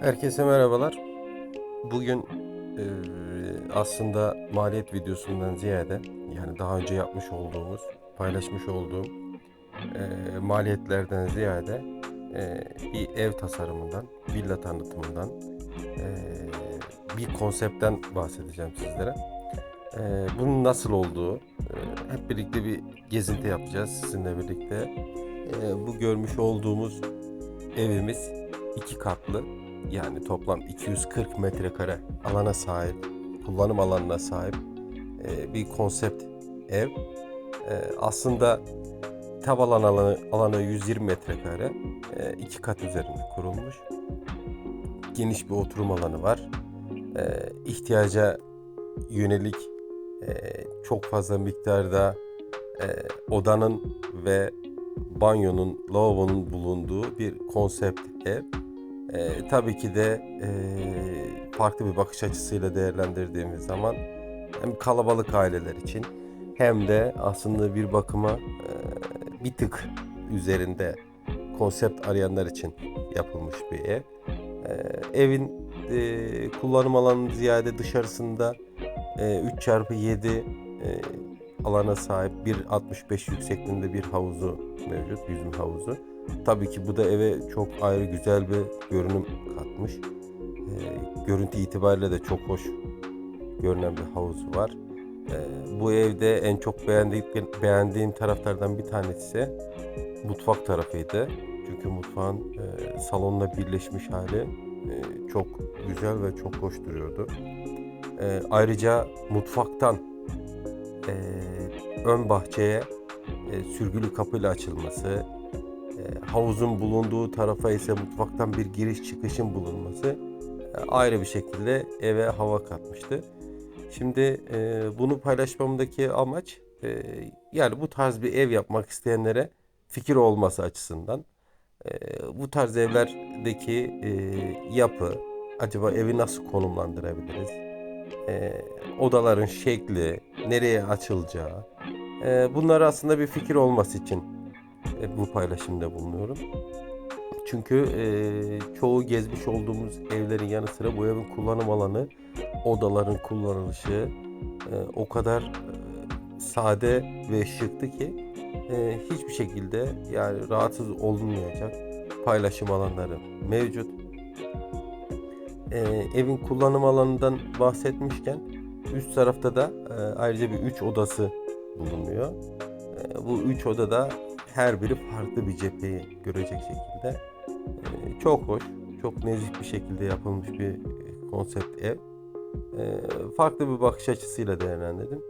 Herkese merhabalar. Bugün eee, aslında maliyet videosundan ziyade yani daha önce yapmış olduğumuz, paylaşmış olduğum eee, maliyetlerden ziyade eee, bir ev tasarımından, villa tanıtımından, eee, bir konseptten bahsedeceğim sizlere. Eee, bunun nasıl olduğu, eee, hep birlikte bir gezinti yapacağız sizinle birlikte. Eee, bu görmüş olduğumuz evimiz iki katlı yani toplam 240 metrekare alana sahip, kullanım alanına sahip e, bir konsept ev. E, aslında tavan alanı, alanı 120 metrekare, e, iki kat üzerinde kurulmuş. Geniş bir oturum alanı var. E, ihtiyaca yönelik e, çok fazla miktarda e, odanın ve banyonun, lavabonun bulunduğu bir konsept ev. Ee, tabii ki de e, farklı bir bakış açısıyla değerlendirdiğimiz zaman hem kalabalık aileler için hem de aslında bir bakıma e, bir tık üzerinde konsept arayanlar için yapılmış bir ev. Ee, evin e, kullanım alanı ziyade dışarısında e, 3 çarpı 7 e, alana sahip 1.65 yüksekliğinde bir havuzu mevcut, yüzüm havuzu. Tabii ki bu da eve çok ayrı güzel bir görünüm katmış. Ee, görüntü itibariyle de çok hoş görünen bir havuzu var. Ee, bu evde en çok beğendiğim, beğendiğim taraflardan bir tanesi ise mutfak tarafıydı. Çünkü mutfağın e, salonla birleşmiş hali e, çok güzel ve çok hoş duruyordu. E, ayrıca mutfaktan e, ön bahçeye e, sürgülü kapıyla açılması, e, havuzun bulunduğu tarafa ise mutfaktan bir giriş çıkışın bulunması e, ayrı bir şekilde eve hava katmıştı. Şimdi e, bunu paylaşmamdaki amaç e, yani bu tarz bir ev yapmak isteyenlere fikir olması açısından. Bu tarz evlerdeki yapı, acaba evi nasıl konumlandırabiliriz? Odaların şekli, nereye açılacağı, bunlar aslında bir fikir olması için e, bu paylaşımda bulunuyorum. Çünkü e, çoğu gezmiş olduğumuz evlerin yanı sıra bu evin kullanım alanı, odaların kullanılışı e, o kadar e, sade ve şıktı ki e, hiçbir şekilde yani rahatsız olunmayacak paylaşım alanları mevcut. E, evin kullanım alanından bahsetmişken üst tarafta da e, ayrıca bir üç odası bulunuyor. E, bu üç odada her biri farklı bir cepheyi görecek şekilde. E, çok hoş, çok nezih bir şekilde yapılmış bir e, konsept ev. E, farklı bir bakış açısıyla değerlendirdim.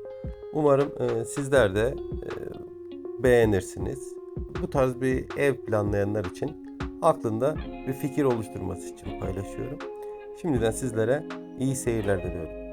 Umarım e, sizler de e, beğenirsiniz. Bu tarz bir ev planlayanlar için aklında bir fikir oluşturması için paylaşıyorum. Şimdiden sizlere iyi seyirler diliyorum.